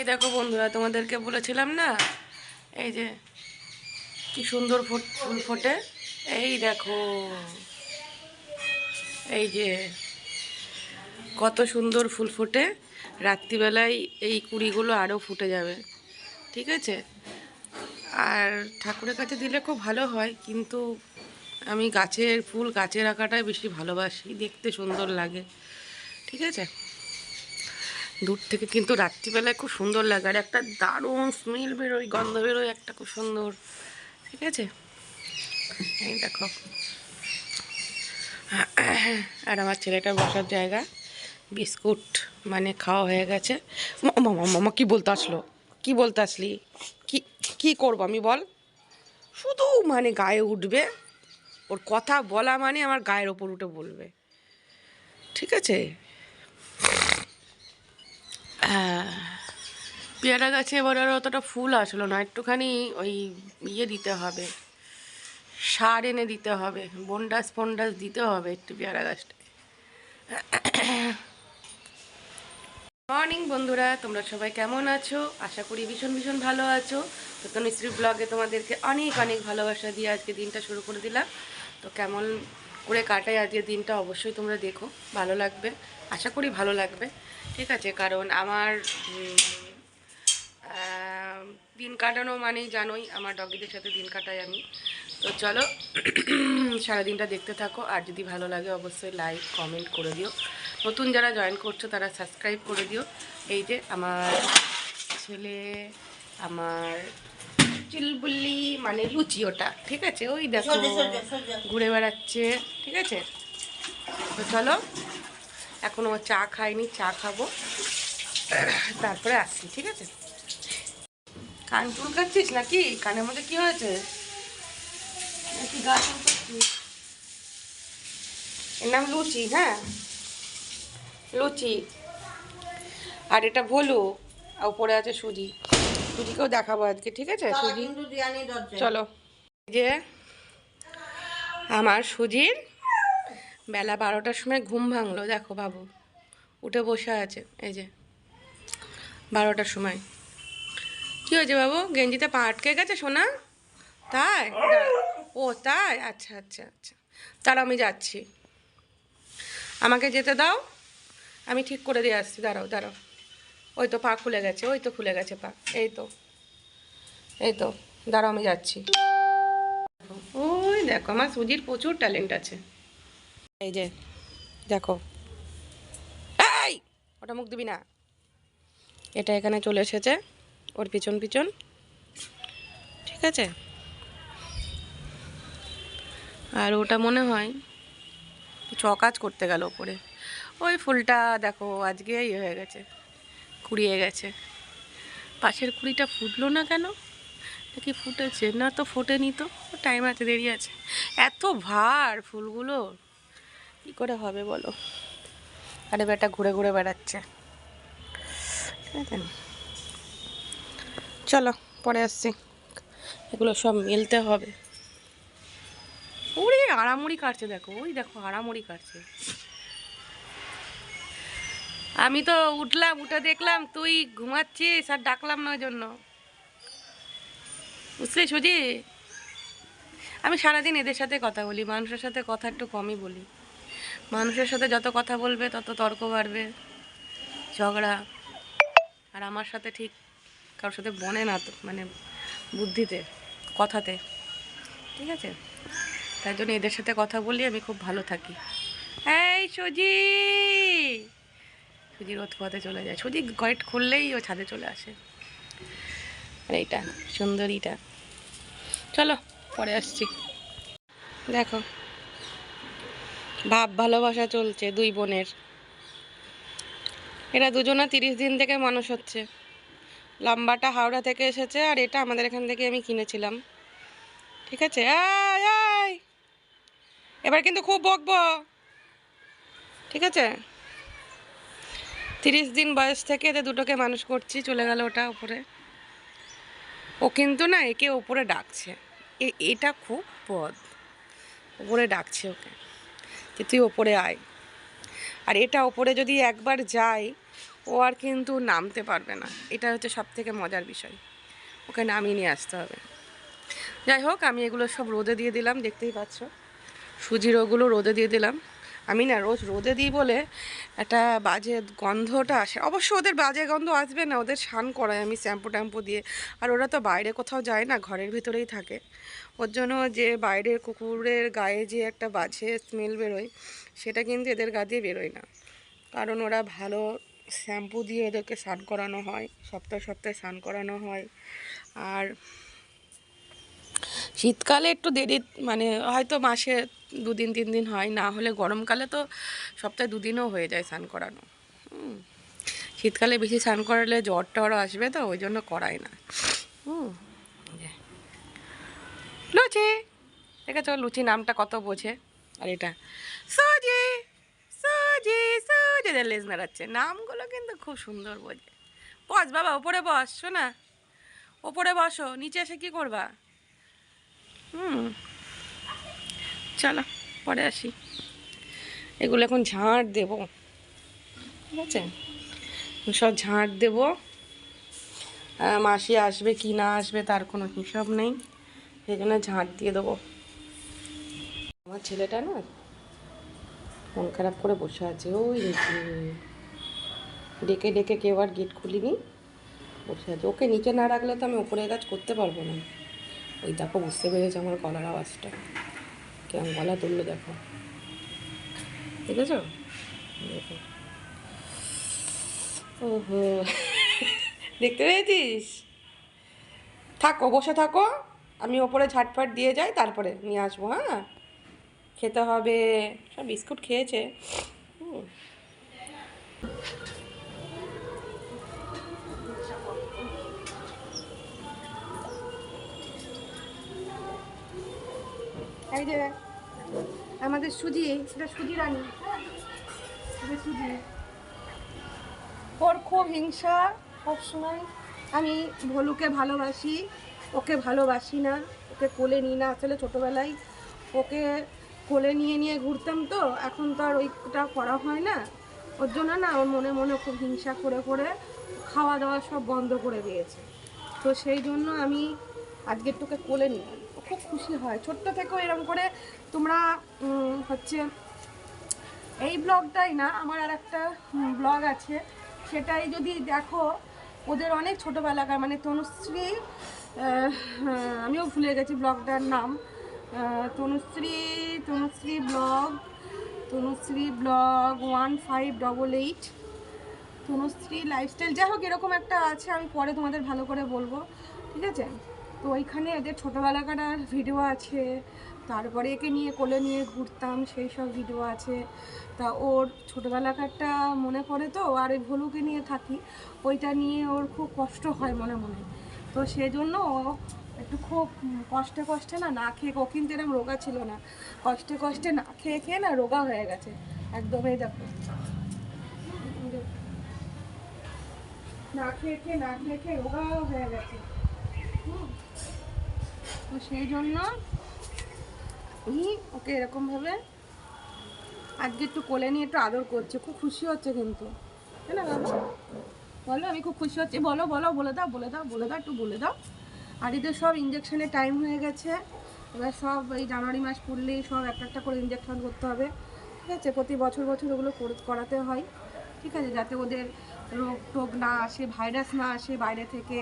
এই দেখো বন্ধুরা, তোমাদেরকে বলেছিলাম না? এই যে, কি সুন্দর ফুল ফোটে। এই দেখো, এই যে, কত সুন্দর ফুল ফোটে। রাত্রিবেলায় এই কুড়িগুলো আরও ফুটে যাবে, ঠিক আছে? আর ঠাকুরের কাছে দিলে খুব ভালো হয়, কিন্তু আমি গাছের ফুল গাছে রাখাটাই বেশি ভালোবাসি, দেখতে সুন্দর লাগে, ঠিক আছে? দূর থেকে কিন্তু রাত্রিবেলায় খুব সুন্দর লাগে। আর একটা দারুণ স্মেল বেরোয়, গন্ধ বেরোয়, একটা খুব সুন্দর। ঠিক আছে? এই দেখো। আর আমার ছেলেটার বসার জায়গা, বিস্কুট মানে খাওয়া হয়ে গেছে। মামা মামা কি বলতে আসলো? কি বলতে আসলি? কি কি করব আমি বল? শুধু মানে গায়ে উঠবে। ওর কথা বলা মানে আমার গায়ের ওপর উঠে বলবে। ঠিক আছে? পেয়ারা গাছে এবার আর অতটা ফুল আসলো না, একটুখানি ওই ইয়ে দিতে হবে, সার এনে দিতে হবে, বন্ডাস ফন্ডাস দিতে হবে একটু পেয়ারা গাছটাকে। মর্নিং বন্ধুরা, তোমরা সবাই কেমন আছো? আশা করি ভীষণ ভীষণ ভালো আছো। তো তনুশ্রী ব্লগে তোমাদেরকে অনেক অনেক ভালোবাসা দিয়ে আজকে দিনটা শুরু করে দিলাম। তো কেমন করে কাটাই আজকে দিনটা অবশ্যই তোমরা দেখো, ভালো লাগবে, আশা করি ভালো লাগবে। ঠিক আছে কারণ আমার দিন কাটানো মানেই জানোই আমার ডগিদের সাথে দিন কাটাই আমি। তো চলো সারাদিনটা দেখতে থাকো আর যদি ভালো লাগে অবশ্যই লাইক কমেন্ট করে দিও। নতুন যারা জয়েন করছ তারা সাবস্ক্রাইব করে দিও। এই যে আমার ছেলে আমার চিলবুল্লি মানে লুচি ওটা ঠিক আছে? ওই দেখো ঘুরে বেড়াচ্ছে ঠিক আছে? তো চলো এখনও ও চা খাইনি চা খাব। তারপরে আসছি ঠিক আছে? কান চুল চুলকাচ্ছিস নাকি? কানের মধ্যে কি হয়েছে? নাকি গা চুলকাচ্ছিস? এর নাম লুচি হ্যাঁ? লুচি। আর এটা ভোলু আর উপরে আছে সুজি। সুজিকেও দেখাবো আজকে ঠিক আছে? সুজি? চলো। যে আমার সুজির বেলা বারোটার সময় ঘুম ভাঙলো, দেখো বাবু। উঠে বসে আছে, এই যে, বারোটার সময়। কি হয়েছে বাবু? গেঞ্জিতে পা আটকে গেছে সোনা? তাই। ও, তাই? আচ্ছা আচ্ছা আচ্ছা। তারা আমি যাচ্ছি। আমাকে যেতে দাও। আমি ঠিক করে দিয়ে আসছি, দাঁড়াও দাঁড়াও। ওই তো পা খুলে গেছে, ওই তো খুলে গেছে পা। এই তো এই তো। দাঁড়াও, আমি যাচ্ছি। ওই দেখো, আমার সুজির প্রচুর ট্যালেন্ট আছে। এই যে, দেখো। এই! ওটা মুখ দিবি না। এটা এখানে চলে এসেছে, ওর পিছন পিছন। ঠিক আছে? আর ওটা মনে হয় চকাজ করতে গেল ওপরে। ওই ফুলটা দেখো আজকে ইয়ে হয়ে গেছে, কুড়িয়ে গেছে। পাশের কুড়িটা ফুটলো না কেন? নাকি ফুটেছে? না তো, ফোটেনি তো। টাইম আছে, দেরি আছে। এত ভার ফুলগুলো। কী করে হবে বলো? আরে বেটা ঘুরে ঘুরে বেড়াচ্ছে। ঠিক চলো পরে আসছি। এগুলো সব মেলতে হবে। ওরে আড়ামুড়ি কাটছে দেখো ওই দেখো আড়ামুড়ি কাটছে। আমি তো উঠলাম উঠে দেখলাম তুই ঘুমাচ্ছিস আর ডাকলাম না ওই জন্য। বুঝলি সুজি আমি সারাদিন এদের সাথে কথা বলি মানুষের সাথে কথা একটু কমই বলি। মানুষের সাথে যত কথা বলবে, তত তর্ক বাড়বে, ঝগড়া। আর আমার সাথে ঠিক কারোর সাথে বনে না তো মানে বুদ্ধিতে, কথাতে। ঠিক আছে? তাই জন্য এদের সাথে কথা বলি, আমি খুব ভালো থাকি। এই সুজি! সুজি রোদ পথে চলে যায়। সুজি গেট খুললেই ও ছাদে চলে আসে। আর এইটা, সুন্দরীটা। চলো, পরে আসছি। দেখো। ভাব ভালোবাসা চলছে দুই বোনের। এরা দুজনা তিরিশ দিন থেকে মানুষ হচ্ছে। লম্বাটা হাওড়া থেকে এসেছে আর এটা আমাদের এখান থেকে আমি কিনেছিলাম। ঠিক আছে? এবার কিন্তু খুব বকব। ঠিক আছে? তিরিশ দিন বয়স থেকে এদের দুটোকে মানুষ করছি, চলে গেল ওটা উপরে। ও কিন্তু না একে ওপরে ডাকছে। এটা খুব পদ ওপরে ডাকছে ওকে। যে তুই ওপরে আয়। আর এটা ওপরে যদি একবার যায়, ও আর কিন্তু নামতে পারবে না। এটা হচ্ছে সব থেকে মজার বিষয়। ওকে নামিয়ে নিয়ে আসতে হবে। যাই হোক, আমি এগুলো সব রোদে দিয়ে দিলাম, দেখতেই পাচ্ছ। সুজির ওগুলো রোদে দিয়ে দিলাম। আমি না রোজ রোদে দিই বলে একটা বাজে গন্ধটা আসে। অবশ্য ওদের বাজে গন্ধ আসবে না, ওদের স্নান করায় আমি শ্যাম্পু ট্যাম্পু দিয়ে। আর ওরা তো বাইরে কোথাও যায় না, ঘরের ভিতরেই থাকে। ওর জন্য যে বাইরের কুকুরের গায়ে যে একটা বাজে স্মেল বেরোয়, সেটা কিন্তু এদের গা দিয়ে বেরোয় না। কারণ ওরা ভালো শ্যাম্পু দিয়ে ওদেরকে স্নান করানো হয়, সপ্তাহে সপ্তাহে স্নান করানো হয়। আর শীতকালে একটু দেরি মানে হয়তো মাসে দুদিন, তিন দিন হয়। না হলে গরমকালে তো সপ্তাহে দুদিনও হয়ে যায় স্নান করানো। শীতকালে বেশি স্নান করালে জ্বর টর আসবে তো, ওই জন্য করাই না। লুচি! দেখেছ লুচি নামটা কত বোঝে? আর এটা, সুজি! সুজি সুজি! লেজ নাড়াচ্ছে নামগুলো কিন্তু খুব সুন্দর বোঝে। বস বাবা, ওপরে বস, শোনা। ওপরে বসো, নিচে এসে কি করবা? হুম। চলো, পরে আসি। এগুলো এখন ঝাঁট দেবো। ঠিক আছে? সব ঝাঁট দেবো। মাসি আসবে কি না আসবে তার কোনো হিসাব নেই। সেই জন্য ঝাঁট দিয়ে দেবো। আমার ছেলেটা না মন খারাপ করে বসে আছে। ওই ডেকে ডেকে কেউ আর গেট খুলিনি। বসে আছে। ওকে নিচে না রাখলে তো আমি উপরে কাজ করতে পারব না। ওই দেখো, বুঝতে পেরেছি আমার গলার আওয়াজটা। কেমন গলা তুললো দেখো। দেখেছ? দেখো। ওহো। দেখতে পেয়েছিস? থাকো, বসে থাকো। আমি ওপরে ঝাটফাট দিয়ে যাই, তারপরে নিয়ে আসব হ্যাঁ? খেতে হবে। সব বিস্কুট খেয়েছে। হুম। এই যে, আমাদের সুজি, সেটা সুজি রানী। সুজি। ওর খুব হিংসা সবসময় আমি ভলুকে ভালোবাসি, ওকে ভালোবাসি না, ওকে কোলে নিই না। আসলে ছোটোবেলায় ওকে কোলে নিয়ে নিয়ে ঘুরতাম তো, এখন তো আর ওইটা করা হয় না। ওর জন্য না ওর মনে মনে খুব হিংসা করে করে খাওয়া দাওয়া সব বন্ধ করে দিয়েছে। তো সেই জন্য আমি আজকের তোকে কোলে নিলাম। খুব খুশি হয়। ছোট্ট থেকেও এরকম করে তোমরা হচ্ছে এই ব্লগটাই না, আমার আর একটা ব্লগ আছে। সেটাই যদি দেখো, ওদের অনেক ছোটোবেলাকার মানে তনুশ্রী আমিও ভুলে গেছি ব্লগটার নাম। Tanushree Tanushree blog Tanushree blog one five double eight, Tanushree lifestyle. যাই হোক, এরকম একটা আছে, আমি পরে তোমাদের ভালো করে বলব। ঠিক আছে? তো ওইখানে এদের ছোটোবেলাকার ভিডিও আছে। তারপরে একে নিয়ে কোলে নিয়ে ঘুরতাম, সেই সব ভিডিও আছে। তা ওর ছোটোবেলাকারটা মনে পড়ে তো, আর এই ভলুকে নিয়ে থাকি, ওইটা নিয়ে ওর খুব কষ্ট হয় মনে মনে। তো সেজন্য একটু খুব কষ্টে কষ্টে না না খেয়ে, ও কিন্তু এরকম রোগা ছিল না। কষ্টে কষ্টে না খেয়ে খেয়ে না রোগা হয়ে গেছে। একদমই দেখো। না খেয়ে খেয়ে, না খেয়ে খেয়ে রোগা হয়ে গেছে। তো সেই জন্য আমি ওকে এরকমভাবে আজকে একটু কোলে নিয়ে একটু আদর করছে। খুব খুশি হচ্ছে কিন্তু। তাই না, বাবা? বলো, আমি খুব খুশি হচ্ছি। বলো বলো, বলে দাও বলে দাও বলে দাও, একটু বলে দাও। আর এদের সব ইঞ্জেকশনের টাইম হয়ে গেছে। এবার সব এই জানুয়ারি মাস পড়লেই সব একটা একটা করে ইঞ্জেকশন করতে হবে। ঠিক আছে, প্রতি বছর বছর ওগুলো করাতে হয়। ঠিক আছে, যাতে ওদের রোগ টোগ না আসে, ভাইরাস না আসে বাইরে থেকে,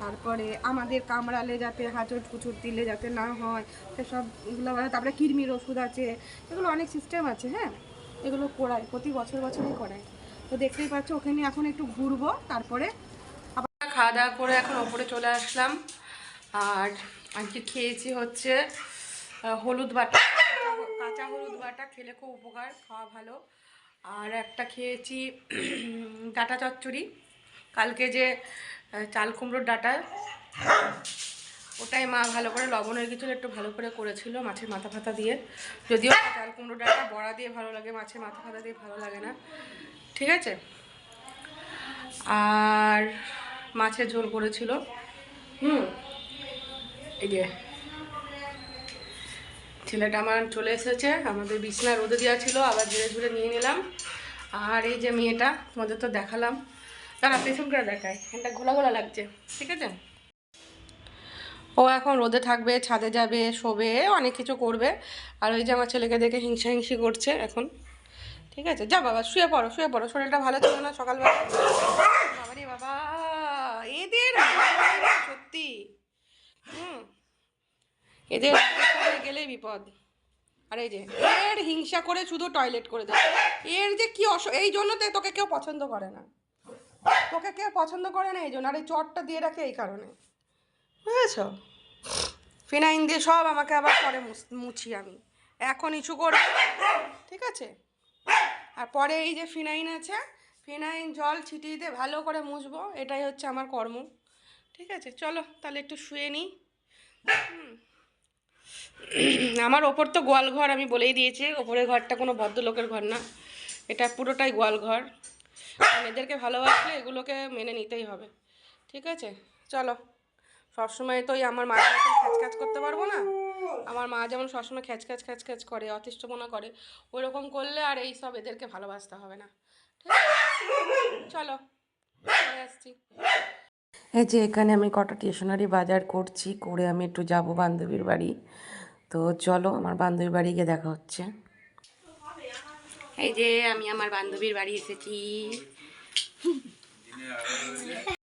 তারপরে আমাদের কামড়ালে যাতে হাঁচড় কুচুর দিলে যাতে না হয় সেসব এগুলো তারপরে কিডনির ওষুধ আছে, এগুলো অনেক সিস্টেম আছে হ্যাঁ? এগুলো করায় প্রতি বছর বছরই করায় তো দেখতেই পাচ্ছ, ওখানে এখন একটু ঘুরবো, তারপরে আবার খাওয়া দাওয়া করে এখন ওপরে চলে আসলাম। আর আজকে খেয়েছি হচ্ছে হলুদ বাটা, কাঁচা হলুদ বাটা, খেলে খুব উপকার, খাওয়া ভালো। আর একটা খেয়েছি, ডাটা চচ্চড়ি। কালকে যে চাল কুমড়োর ডাটা, ওটাই মা ভালো করে লবণের গেছিল একটু ভালো করে করেছিল মাছের মাথা ফাতা দিয়ে। যদিও চাল কুমড়ো ডাটা বড়া দিয়ে ভালো লাগে, মাছের মাথা ফাতা দিয়ে ভালো লাগে না। ঠিক আছে? আর মাছের ঝোল করেছিল। হুম, এই যে ছেলেটা আমার চলে এসেছে। আমাদের বিছনা রোদে দেওয়া ছিল, আবার ধীরে ধীরে নিয়ে নিলাম। আর এই যে মেয়েটা, তোমাদের তো দেখালাম। তারা পেছন করে দেখায় এটা ঘোলা ঘোলা লাগছে, ঠিক আছে? ও এখন রোদে থাকবে, ছাদে যাবে, শোবে, অনেক কিছু করবে। আর ওই যে আমার ছেলেকে দেখে হিংসা হিংসি করছে এখন। ঠিক আছে? যা বাবা, শুয়ে পড়ো শুয়ে পড়ো। শরীরটা ভালো ছিল না সকালবেলা। বাবা রে বাবা, এদের সত্যি। হুম। এদের গেলেই বিপদ। আর এই যে, এর হিংসা করে শুধু টয়লেট করে দেয় এর যে কি অস, এই জন্য তো তোকে কেউ পছন্দ করে না। তোকে কেউ পছন্দ করে না এই জন্য, আর এই চটটা দিয়ে রাখে এই কারণে। বুঝেছ? ফিনাইন দিয়ে সব আমাকে আবার পরে মুছ- আমি। এখন ইস্যু করবে ঠিক আছে? আর পরে এই যে ফিনাইন আছে ফিনাইন জল ছিটিয়ে দিয়ে ভালো করে মুছবো। এটাই হচ্ছে আমার কর্ম। ঠিক আছে? চলো, তাহলে একটু শুয়ে নিই হুম। আমার ওপর তো গোয়াল ঘর আমি বলেই দিয়েছি ওপরের ঘরটা কোনো ভদ্রলোকের ঘর না। এটা পুরোটাই গোয়াল ঘর। এদেরকে ভালোবাসলে এগুলোকে মেনে নিতেই হবে। ঠিক আছে? চলো। সবসময় তো আমার মতন খ্যাচ খ্যাচ করতে পারব না। আমার মা যেমন সবসময় খ্যাচ খ্যাচ খ্যাচ খ্যাচ করে অতিষ্ঠমনা করে ওই রকম করলে আর এই সব এদেরকে ভালোবাসতে হবে না। ঠিক আছে? চলো আসছি। এই যে এখানে আমি কটা স্টেশনারি বাজার করছি করে আমি একটু যাব বান্ধবীর বাড়ি। তো চলো আমার বান্ধবীর বাড়ি গিয়ে দেখা হচ্ছে। এই যে আমি আমার বান্ধবীর বাড়ি এসেছি।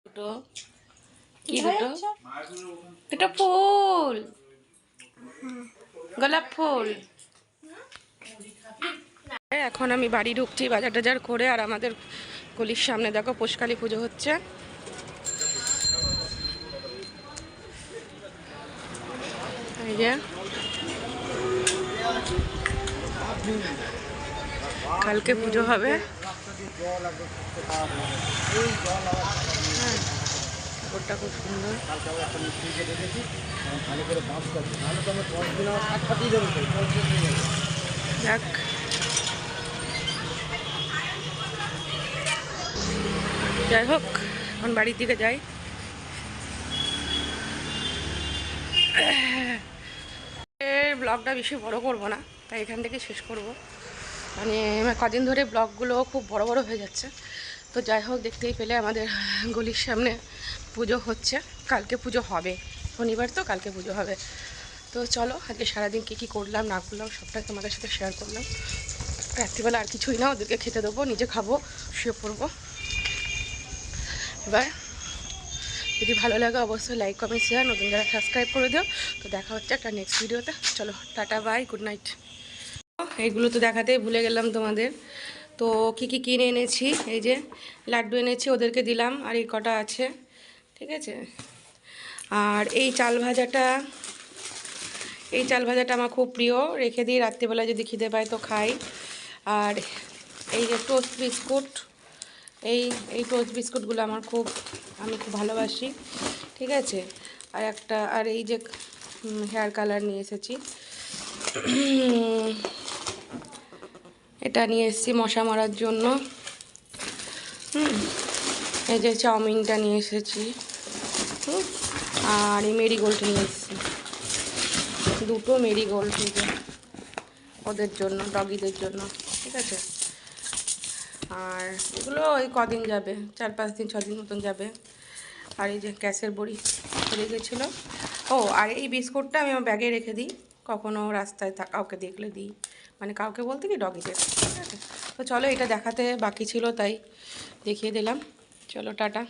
দুটো। কি দুটো? দুটো ফুল। গোলাপ ফুল। এখন আমি বাড়ি ঢুকছি বাজার টাজার করে আর আমাদের গলির সামনে দেখো পোষকালী পুজো হচ্ছে। এই কালকে পুজো হবে। ঠাকুরটা খুব সুন্দর। যাক। যাই হোক এখন বাড়ির দিকে যাই। ব্লগটা বেশি বড় করব না, তাই এখান থেকে শেষ করব। মানে কদিন ধরে ব্লগগুলো খুব বড় বড় হয়ে যাচ্ছে। তো যাই হোক, দেখতেই পেলে আমাদের গলির সামনে পুজো হচ্ছে। কালকে পুজো হবে, শনিবার তো কালকে পুজো হবে। তো চলো, আজকে সারাদিন কী কী করলাম, না করলাম, সবটাই তোমাদের সাথে শেয়ার করলাম। রাত্রিবেলা আর কিছুই না, ওদেরকে খেতে দেবো, নিজে খাব, শুয়ে পড়ব। এবার যদি ভালো লাগে অবশ্যই লাইক কমেন্ট শেয়ার নতুন যারা সাবস্ক্রাইব করে দিও, তো দেখা হচ্ছে একটা নেক্সট ভিডিওতে চলো, টাটা বাই গুড নাইট এইগুলো তো দেখাতেই ভুলে গেলাম তোমাদের। তো কি কি কিনে এনেছি? এই যে লাড্ডু এনেছি, ওদেরকে দিলাম, আর এই কটা আছে, ঠিক আছে? আর এই চাল ভাজাটা, এই চাল ভাজাটা আমার খুব প্রিয়। রেখে দিই রাত্রিবেলা যদি খিদে পায় তো খাই। আর এই যে টোস্ট বিস্কুট এই এই টোস্ট বিস্কুটগুলো আমার খুব আমি খুব ভালোবাসি, ঠিক আছে? আর একটা, আর এই যে হেয়ার কালার নিয়ে এসেছি। এটা নিয়ে এসেছি মশা মারার জন্য। হুম, এই যে চাউমিনটা নিয়ে এসেছি। হুম, আর এই মেরিগোল্ড নিয়ে এসেছি। দুটো মেরিগোল্ড ওদের জন্য ডগিদের জন্য, ঠিক আছে? আর এগুলো ওই কদিন যাবে, চার পাঁচ দিন, ছ দিন মতন যাবে। আর এই যে গ্যাসের বড়ি চলে গেছিল। ও, আর এই বিস্কুটটা আমি আমার ব্যাগে রেখে দিই, কখনো রাস্তায় কাউকে দেখলে দিই। মানে কাউকে বলতে কি ডগিদের ঠিক আছে? তো চলো এটা দেখাতে বাকি ছিল, তাই দেখিয়ে দিলাম। চলো, টাটা।